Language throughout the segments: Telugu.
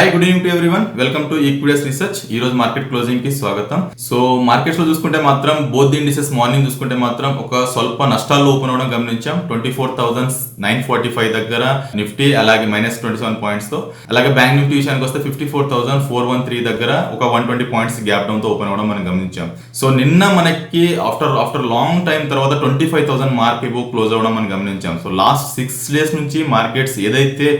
Hi good evening to everyone welcome to Equidus research ఈ రోజు మార్కెట్ క్లోజింగ్కి స్వాగతం. సో మార్కెట్స్లో చూసుకుంటే మాత్రం బోత్ ఇండిసెస్ మార్నింగ్ చూసుకుంటే మాత్రం ఒక స్వల్ప నష్టాల్లో ఓపెన్ అవడం గమనించాం. Twenty four thousand nine forty five దగ్గర నిఫ్టీ అలాగే మైనస్ ట్వంటీ సెవెన్ పాయింట్స్తో. అలాగే బ్యాంక్ నిఫ్టీ విషయానికి వస్తే fifty four thousand four one three దగ్గర ఒక వన్ ట్వంటీ పాయింట్స్ గ్యాప్ డౌన్తో ఓపెన్ అవడం మనం గమనించాం. సో నిన్న మనకి ఆఫ్టర్ ఆఫ్టర్ లాంగ్ టైం తర్వాత twenty five thousand mark above close అవడం మనం గమనించాం. సో లాస్ట్ సిక్స్ డేస్ నుంచి మార్కెట్స్ ఏదైతే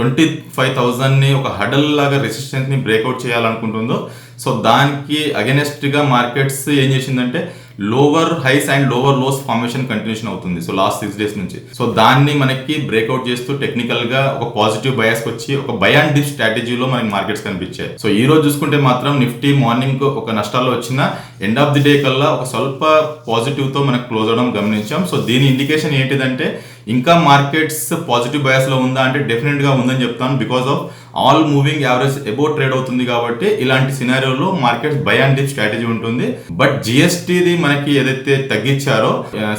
ట్వంటీ ఫైవ్ థౌజండ్ని ఒక హడల్ లాగా రెసిస్టెన్స్ని బ్రేక్అవుట్ చేయాలనుకుంటుందో సో దానికి అగెనెస్ట్గా మార్కెట్స్ ఏం చేసిందంటే lower highs and lower lows formation continuation అవుతుంది. సో లాస్ట్ సిక్స్ డేస్ నుంచి. సో దాన్ని మనకి బ్రేక్అవుట్ చేస్తూ టెక్నికల్గా ఒక పాజిటివ్ బయాస్ వచ్చి ఒక బై అండ్ డిప్ స్ట్రాటజీలో మనకి మార్కెట్స్ కనిపించాయి. సో ఈ రోజు చూసుకుంటే మాత్రం నిఫ్టీ మార్నింగ్ ఒక నష్టాల్లో వచ్చిన ఎండ్ ఆఫ్ ది డే కల్లా ఒక స్వల్ప పాజిటివ్తో మనకు క్లోజ్ అవడం గమనించాం. సో దీని ఇండికేషన్ ఏంటిదంటే ఇంకా మార్కెట్స్ పాజిటివ్ బయాస్లో ఉందా అంటే డెఫినెట్గా ఉందని చెప్తాను. Because of all moving average above trade అవుతుంది కాబట్టి ఇలాంటి సినారియోలో markets buy and dip strategy ఉంటుంది. బట్ జిఎస్టీది మనకి ఏదైతే తగ్గించారో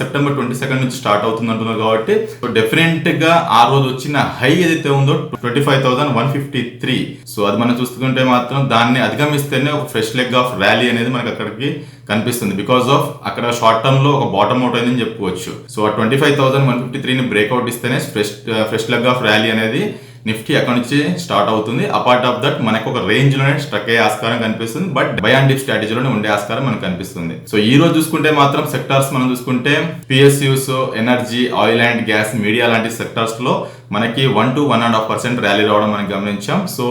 సెప్టెంబర్ ట్వంటీ సెకండ్ నుంచి స్టార్ట్ అవుతుంది అంటున్నారు కాబట్టి డెఫినెట్గా ఆ రోజు వచ్చిన హై ఏదైతే ఉందో twenty five thousand one fifty three. So అది మనం చూసుకుంటే మాత్రం దాన్ని అధిగమిస్తేనే ఒక ఫ్రెష్ లెగ్ ఆఫ్ ర్యాలీ అనేది మనకి అక్కడికి కనిపిస్తుంది. బికాస్ ఆఫ్ అక్కడ షార్ట్ టర్మ్లో ఒక బాటమ్ అవుట్ అయిందని చెప్పుకోవచ్చు. సో ఆ twenty five thousand one fifty త్రీని బ్రేక్అవుట్ ఇస్తేనే fresh fresh leg of rally అనేది నిఫ్టీ అక్కడ నుంచి స్టార్ట్ అవుతుంది. అపార్ట్ ఆఫ్ దట్ మనకు ఒక రేంజ్లోనే స్ట్రక్ అయ్యే ఆస్కారం కనిపిస్తుంది. బట్ బై అండ్ డిప్ స్ట్రాటజీలోనే ఉండే ఆస్కారం మనకు కనిపిస్తుంది. సో ఈ రోజు చూసుకుంటే మాత్రం సెక్టార్స్ మనం చూసుకుంటే PSUs energy oil and gas media లాంటి సెక్టార్స్లో మనకి one to one and half percent rally రావడం మనం గమనించాం. So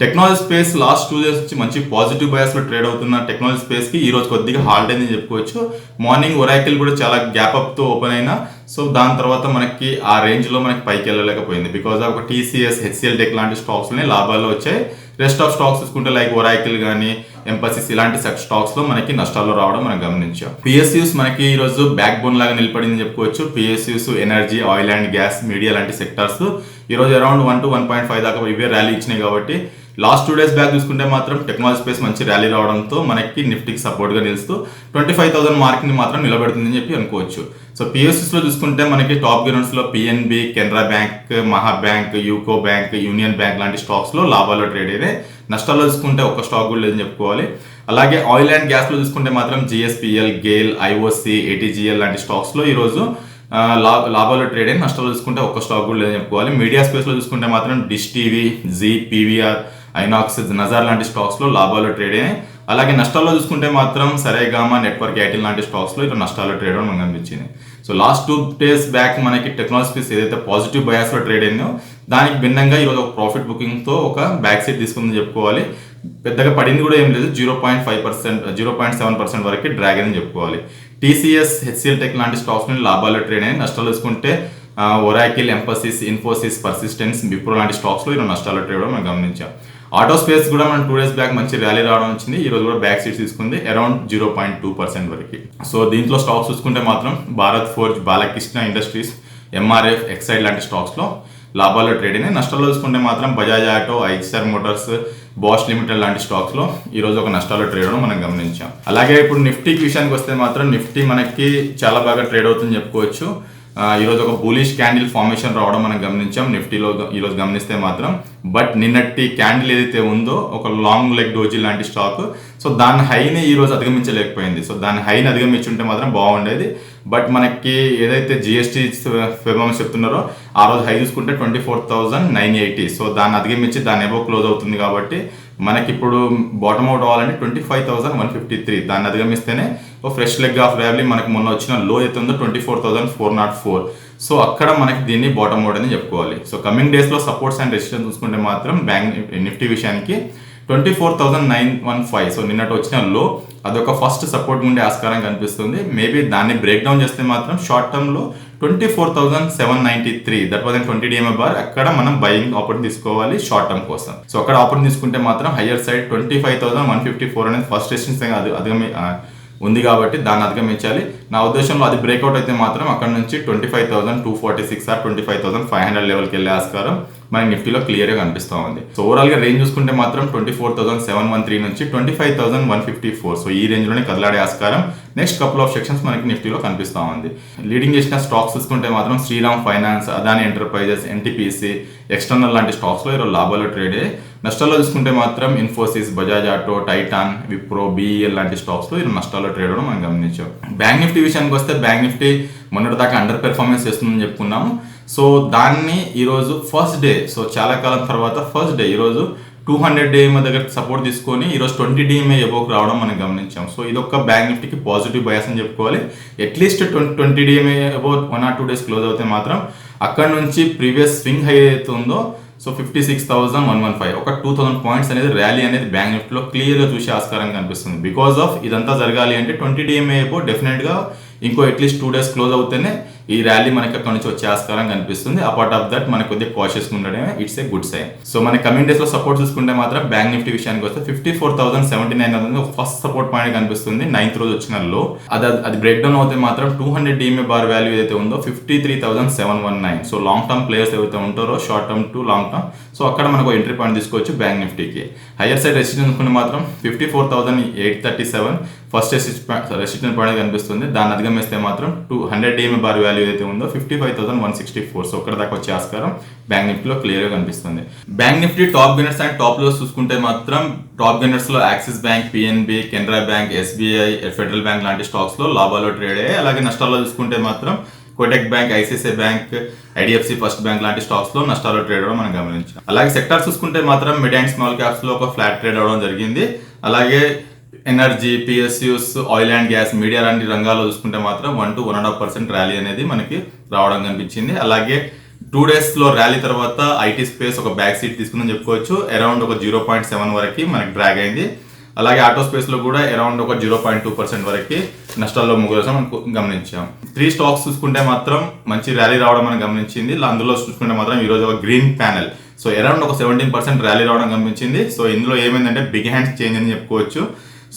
technology space last two days నుంచి మంచి పాజిటివ్ బయాస్లో ట్రేడ్ అవుతున్న టెక్నాలజీ స్పేస్కి ఈ రోజు కొద్దిగా హాల్ట్ అని చెప్పుకోవచ్చు. మార్నింగ్ ఒరాకిల్ కూడా చాలా గ్యాప్ అప్తో ఓపెన్ అయినా సో దాని తర్వాత మనకి ఆ రేంజ్లో మనకి పైకి వెళ్ళలేకపోయింది. బికాస్ ఆఫ్ ఒక టీసీఎస్ హెచ్సిఎల్ టెక్ లాంటి స్టాక్స్ని లాభాలు వచ్చాయి. రెస్ట్ ఆఫ్ స్టాక్స్ చూసుకుంటే లైక్ ఒరాకిల్ కానీ ఎంపసిస్ ఇలాంటి స్టాక్స్లో మనకి నష్టాల్లో రావడం మనం గమనించాం. పిఎస్యూస్ మనకి ఈ రోజు బ్యాక్ బోన్ లాగా నిలబడింది చెప్పుకోవచ్చు. PSUs energy oil and gas media లాంటి సెక్టార్స్. ఈ రోజు around one to one point five దాకా ఇవే ర్యాలీ ఇచ్చినాయి కాబట్టి లాస్ట్ టూ డేస్ బ్యాక్ చూసుకుంటే మాత్రం టెక్నాలజీ స్పేస్ మంచి ర్యాలీ రావడంతో మనకి నిఫ్టీకి సపోర్ట్గా నిలుస్తూ ట్వంటీ ఫైవ్ థౌసండ్ మార్క్ని మాత్రం నిలబెడుతుందని చెప్పి అనుకోవచ్చు. సో పిఎస్ఎస్లో చూసుకుంటే మనకి top గెనర్స్లో PNB Canara bank Maha bank UCO bank Union bank లాంటి స్టాక్స్లో లాభాల్లో ట్రేడ్ అయితే నష్టాల్లో చూసుకుంటే ఒక స్టాక్ కూడా లేదని చెప్పుకోవాలి. అలాగే ఆయిల్ అండ్ గ్యాస్లో చూసుకుంటే మాత్రం జిఎస్పిఎల్ గేల్ ఐఓసి ఏటీజీఎల్ లాంటి స్టాక్స్లో ఈ రోజు లా- లాభాలు ట్రేడ్ అయిన నష్టాలు చూసుకుంటే ఒక్క స్టాక్ కూడా లేదని చెప్పుకోవాలి. మీడియా స్పేస్లో చూసుకుంటే మాత్రం Dish TV Zee PVR INOX Nazara లాంటి స్టాక్స్లో లాభాలు ట్రేడ్ అయినాయి. అలాగే నష్టాల్లో చూసుకుంటే మాత్రం సరేగామా నెట్వర్క్ ఎయిటిల్ లాంటి స్టాక్స్లో ఇట్లా నష్టాలు ట్రేడ్ అవడం మనకు కనిపించింది so last two days back మనకి టెక్నాలజీ ఏదైతే పాజిటివ్ బయాస్లో ట్రేడ్ అయిందో దానికి భిన్నంగా ఈరోజు ఒక ప్రాఫిట్ బుకింగ్తో ఒక బ్యాక్ సీట్ తీసుకుందని చెప్పుకోవాలి. పెద్దగా పడింది కూడా ఏం లేదు zero point five percent zero point seven percent వరకు డ్రాగ్ అని చెప్పుకోవాలి. టీసీఎస్ హెచ్సిఎల్ టెక్ లాంటి స్టాక్స్ నుండి లాభాలు ట్రేడ్ అయినాయి. నష్టాలు చూసుకుంటే Oracle Mphasis Infosys Persistent Wipro లాంటి స్టాక్స్లో ఈరోజు నష్టాలు ట్రేడ్ మనం గమనించాం. ఆటో స్పేస్ కూడా మనం టూ డేస్ బ్యాక్ మంచి ర్యాలీ రావడం వచ్చింది. ఈ రోజు కూడా బ్యాక్ సీట్స్ తీసుకుంది. Around zero point two percent వరకు. సో దీంట్లో స్టాక్స్ చూసుకుంటే మాత్రం Bharat forge Balkrishna industries MRF Exide లాంటి స్టాక్స్లో లాభాల్లో ట్రేడ్ అయినాయి. నష్టాల్లో చూసుకుంటే మాత్రం Bajaj auto Eicher motors Bosch limited లాంటి స్టాక్స్లో ఈ రోజు ఒక నష్టాల్లో ట్రేడ్ అవడం మనం గమనించాం. అలాగే ఇప్పుడు నిఫ్టీకి విషయానికి వస్తే మాత్రం నిఫ్టీ మనకి చాలా బాగా ట్రేడ్ అవుతుందని చెప్పుకోవచ్చు. ఈరోజు ఈ రోజు ఒక బూలిష్ క్యాండిల్ ఫార్మేషన్ రావడం మనం గమనించాం. నిఫ్టీలో ఈరోజు ఈ రోజు గమనిస్తే మాత్రం బట్ నిన్నటి క్యాండిల్ ఏదైతే ఉందో ఒక లాంగ్ లెగ్ డోజీ లాంటి స్టాక్ సో దాని హైని ఈ రోజు అధిగమించలేకపోయింది. సో దాని హైని అధిగమించుంటే మాత్రం బాగుండేది. బట్ మనకి ఏదైతే జిఎస్టీ ఫెబమస్ చెప్తున్నారో ఆ రోజు హై చూసుకుంటే twenty four thousand nine eighty so దాన్ని అధిగమించి దాని ఎబో క్లోజ్ అవుతుంది కాబట్టి మనకి ఇప్పుడు బాటమ్ అవుట్ అవ్వాలంటే twenty five thousand one fifty three దాన్ని అధిగమిస్తేనే ఓ ఫ్రెష్ లెగ్ ఆఫ్ ర్యాలీ మనకి మొన్న వచ్చిన లో అయితే ఉందో twenty four thousand four naught four so అక్కడ మనకి దీన్ని బాటమ్ అవుట్ అని చెప్పుకోవాలి. సో కమింగ్ డేస్లో సపోర్ట్స్ అండ్ రెసిస్టెన్స్ చూసుకుంటే మాత్రం బ్యాంక్ నిఫ్టీ విషయానికి twenty four thousand nine one five so నిన్నటి వచ్చిన లో అదొక ఫస్ట్ సపోర్ట్ ఉండే ఆస్కారం కనిపిస్తుంది. మేబీ దాన్ని బ్రేక్ డౌన్ చేస్తే మాత్రం షార్ట్ టర్మ్లో twenty four thousand seven ninety three that was twenty DMA bar అక్కడ మనం బయింగ్ ఆపర్చునిటీ తీసుకోవాలి షార్ట్ టర్మ్ కోసం. సో అక్కడ ఆపర్చునిటీ తీసుకుంటే మాత్రం higher side twenty five thousand one fifty four అనేది ఫస్ట్ రెసిస్టెన్స్ అది అధిగమి ఉంది కాబట్టి దాన్ని అధిగమించాలి. నా ఉద్దేశంలో అది బ్రేక్అవుట్ అయితే మాత్రం అక్కడ నుంచి twenty five thousand two forty six or twenty five thousand five hundred లెవెల్కి వెళ్ళే ఆస్కారం మనకి నిఫ్టీలో క్లియర్గా కనిపిస్తూ ఉంది. సో ఓవరాల్గా రేంజ్ చూసుకుంటే మాత్రం twenty four thousand seven one three నుంచి twenty five thousand one fifty four so ఈ రేంజ్లోనే కదలాడే ఆస్కారం. నెక్స్ట్ కపుల్ ఆఫ్ సెక్షన్స్ మనకి నిఫ్టీలో కనిపిస్తూ ఉంది. లీడింగ్ చేసిన స్టాక్స్ చూసుకుంటే మాత్రం Shriram finance Adani enterprises NTPC external లాంటి స్టాక్స్లో ఈరోజు లాభాలు ట్రేడ్ నష్టాల్లో చూసుకుంటే మాత్రం Infosys Bajaj auto Titan Wipro BEL లాంటి స్టాక్స్లో ఈరోజు నష్టాల్లో ట్రేడ్ అవ్వడం మనం గమనించాం. బ్యాంక్ నిఫ్టీ విషయానికి వస్తే బ్యాంక్ నిఫ్టీ మొన్నటి దాకా అండర్ పెర్ఫార్మెన్స్ చేస్తుందని చెప్పుకున్నాము. సో దాన్ని ఈరోజు ఫస్ట్ డే సో చాలా కాలం తర్వాత ఫస్ట్ డే ఈరోజు టూ హండ్రెడ్ డిఎంఏ దగ్గర సపోర్ట్ తీసుకొని ఈరోజు ట్వంటీ డిఎంఏ ఎబోకి రావడం మనం గమనించాం. సో ఇది ఒక బ్యాంక్ నిఫ్టీకి పాజిటివ్ బయాస్ అని చెప్పుకోవాలి. At least twenty twenty DMA above one or two days close అవుతే మాత్రం అక్కడ నుంచి ప్రీవియస్ స్వింగ్ హై ఏదైతే ఉందో so fifty six thousand one one five ఒక టూ థౌసండ్ పాయింట్స్ అనేది ర్యాలీ అనేది బ్యాంక్ నిఫ్టీలో క్లియర్గా చూసే ఆస్కారం కనిపిస్తుంది. బికాస్ ఆఫ్ ఇదంతా జరగాలి అంటే ట్వంటీ డిఎంఏ ఎబో డెఫినెట్గా ఇంకో at least two days close అవుతేనే ఈ ర్యాలీ మనకి అక్కడ నుంచి వచ్చే ఆస్కారం కనిపిస్తుంది. అపార్ట్ ఆఫ్ దట్ మనకు కొద్దిగా కాషియస్ ఉండడమే it's a good sign so మన కమింగ్ డేస్లో సపోర్ట్ చూసుకుంటే మాత్రం బ్యాంక్ నిఫ్టీ విషయానికి వస్తే fifty four thousand seventy nine అనేది ఫస్ట్ సపోర్ట్ పాయింట్ కనిపిస్తుంది. నైన్త్ రోజు వచ్చిన లో అది అది బ్రేక్ డౌన్ అవుతే మాత్రం two hundred DMA bar value ఏదైతే ఉందో fifty three thousand seven one nine so long term players ఏవైతే ఉంటారో short term to long term so అక్కడ మనకు ఎంట్రీ పాయింట్ తీసుకోవచ్చు బ్యాంక్ నిఫ్టీకి హైయర్ సైడ్ రెసిస్టెన్స్ అనుకుంటే మాత్రం fifty four thousand eight thirty seven first resistance point కనిపిస్తుంది. దాన్ని అధిగమిస్తే మాత్రం two hundred DMA bar value ఏదైతే ఉందో fifty five thousand one sixty four so ఒక్కడ దాకా వచ్చే ఆస్కారం బ్యాంక్ నిఫ్టీలో క్లియర్గా కనిపిస్తుంది. Bank Nifty top gainers and టాప్లో చూసుకుంటే మాత్రం top గెనర్స్లో Axis bank PNB Canara bank SBI Federal bank లాంటి స్టాక్స్లో లాభాలు ట్రేడ్ అయ్యాయి. అలాగే నష్టాల్లో చూసుకుంటే మాత్రం Kotak bank ICICI bank IDFC first bank లాంటి స్టాక్స్లో నష్టాలు ట్రేడ్ అవడం మనం గమనించాం. అలాగే సెక్టార్స్ చూసుకుంటే మాత్రం మిడ్ అండ్ స్మాల్ క్యాప్స్లో ఒక ఫ్లాట్ ట్రేడ్ అవడం జరిగింది. అలాగే energy PSUs oil and gas media లాంటి రంగాల్లో చూసుకుంటే మాత్రం one to one and half percent rally అనేది మనకి రావడం కనిపించింది. అలాగే టూ డేస్లో ర్యాలీ తర్వాత ఐటీ స్పేస్ ఒక బ్యాక్ సీట్ తీసుకుందని చెప్పుకోవచ్చు. అరౌండ్ ఒక జీరో పాయింట్ సెవెన్ వరకు మనకి డ్రాగ్ అయింది. అలాగే ఆటో స్పేస్లో కూడా అరౌండ్ ఒక జీరో పాయింట్ టూ పర్సెంట్ వరకు నష్టాల్లో ముగ్గురు మనం గమనించాం. త్రీ స్టాక్స్ చూసుకుంటే మాత్రం మంచి ర్యాలీ రావడం మనం గమనించింది. అందులో చూసుకుంటే మాత్రం ఈరోజు ఒక గ్రీన్ ప్యానెల్. సో అరౌండ్ ఒక సెవెంటీన్ పర్సెంట్ ర్యాలీ రావడం గమనించింది. సో ఇందులో ఏమైందంటే బిగ్ హ్యాండ్స్ చేంజ్ అని చెప్పుకోవచ్చు.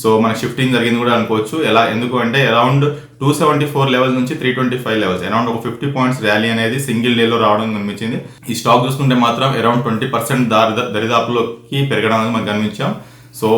సో మనకి షిఫ్టింగ్ జరిగింది కూడా అనుకోవచ్చు. ఎలా ఎందుకు అంటే around two seventy four levels నుంచి three twenty five levels around ఒక ఫిఫ్టీ పాయింట్స్ ర్యాలీ అనేది సింగిల్ డేలో రావడం కనిపించింది ఈ స్టాక్ చూసుకుంటే మాత్రం అరౌండ్ ట్వంటీ పర్సెంట్ దారి దరిదాపులోకి పెరగడం అనేది మనం గమనించాం. సో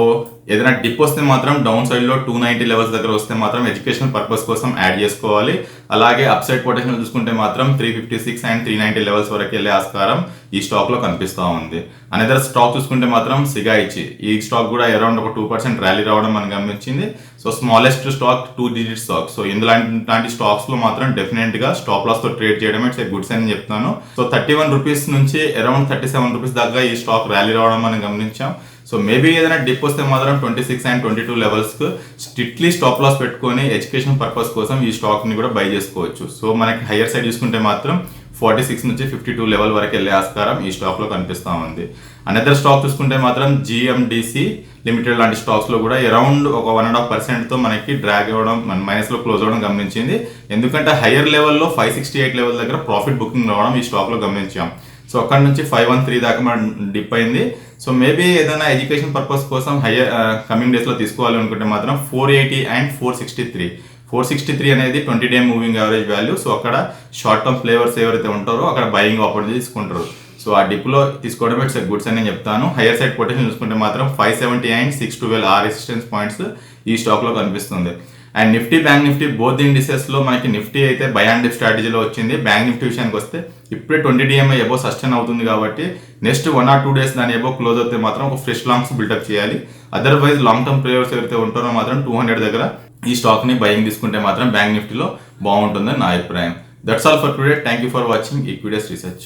ఏదైనా డిప్ వస్తే మాత్రం డౌన్ సైడ్లో టూ నైంటీ లెవెల్స్ దగ్గర వస్తే మాత్రం ఎడ్యుకేషన్ పర్పస్ కోసం యాడ్ చేసుకోవాలి. అలాగే అప్ సైడ్ పొటెన్షియల్ చూసుకుంటే మాత్రం three fifty six and three ninety levels వరకు వెళ్ళే ఆస్కారం ఈ స్టాక్లో కనిపిస్తూ ఉంది. అనదర్ స్టాక్ చూసుకుంటే మాత్రం సిగాయిచి ఈ స్టాక్ కూడా అరౌండ్ ఒక టూ పర్సెంట్ ర్యాలీ రావడం మనం గమనించింది. So smallest stock two digit stock so ఇందులాంటి స్టాక్స్లో మాత్రం డెఫినెట్గా స్టాప్ లాస్తో ట్రేడ్ చేయడం ఇట్స్ ఏ గుడ్స్ అని చెప్తాను సో థర్టీ వన్ రూపీస్ నుంచి అరౌండ్ థర్టీ సెవెన్ రూపీస్ దాకా ఈ స్టాక్ ర్యాలీ రావడం మనం గమనించాం. సో మేబీ ఏదైనా డిప్ వస్తే మాత్రం twenty six and twenty two లెవెల్స్కి strictly stop loss పెట్టుకొని ఎడ్యుకేషన్ పర్పస్ కోసం ఈ స్టాక్ని కూడా బై చేసుకోవచ్చు. సో మనకి హయ్యర్ సైడ్ చూసుకుంటే మాత్రం ఫార్టీ సిక్స్ నుంచి ఫిఫ్టీ టూ లెవెల్ వరకు వెళ్ళే ఆస్కారం ఈ స్టాక్లో కనిపిస్తూ ఉంది. అనదర్ స్టాక్ చూసుకుంటే మాత్రం జిఎండిసి లిమిటెడ్ లాంటి స్టాక్స్లో కూడా అరౌండ్ ఒక వన్ అండ్ హాఫ్ పర్సెంట్తో మనకి డ్రాగ్ అవ్వడం మన మైనస్లో క్లోజ్ అవ్వడం గమనించింది. ఎందుకంటే హయ్యర్ లెవెల్లో ఫైవ్ సిక్స్టీ ఎయిట్ లెవెల్ దగ్గర ప్రాఫిట్ బుకింగ్ రావడం ఈ స్టాక్లో గమనించాం. సో అక్కడ నుంచి ఫైవ్ వన్ త్రీ దాకా మనం డిప్ అయింది. సో మేబీ ఏదైనా ఎడ్యుకేషన్ పర్పస్ కోసం హయ్యర్ కమింగ్ డేస్లో తీసుకోవాలి అనుకుంటే మాత్రం four eighty and four sixty three four sixty three అనేది twenty day moving average value so అక్కడ షార్ట్ టర్మ్ ఫ్లేవర్స్ ఎవరైతే ఉంటారో అక్కడ బయింగ్ ఆపర్చునిటీ తీసుకుంటారు. సో ఆ డిప్లో తీసుకోవడం ఇట్స్ గుడ్స్ అని నేను చెప్తాను. హైయర్ సైడ్ పొటెన్షియల్ చూసుకుంటే మాత్రం five seventy and six twelve ఆ రెసిస్టెన్స్ పాయింట్స్ ఈ స్టాక్లో కనిపిస్తుంది. And Nifty bank Nifty both ఇండిసెస్లో మనకి నిఫ్టీ అయితే బై అండ్ డిప్ స్ట్రాటజీలో వచ్చింది. బ్యాంక్ నిఫ్టీ విషయానికి వస్తే ఇప్పుడే ట్వంటీ డిఎంఐ ఎబో సస్టైన్ అవుతుంది కాబట్టి next one or two days దాని ఎబో క్లోజ్ అవుతే మాత్రం ఒక ఫ్రెష్ లాంగ్స్ బిల్డప్ చేయాలి. అదర్వైజ్ లాంగ్ టర్మ్ ప్లేయర్స్ ఎవరైతే ఉంటారో మాత్రం టూ హండ్రెడ్ దగ్గర ఈ స్టాక్ని బయింగ్ తీసుకుంటే మాత్రం బ్యాంక్ నిఫ్టీలో బాగుంటుందని నా అభిప్రాయం. That's all for today thank you for watching equities research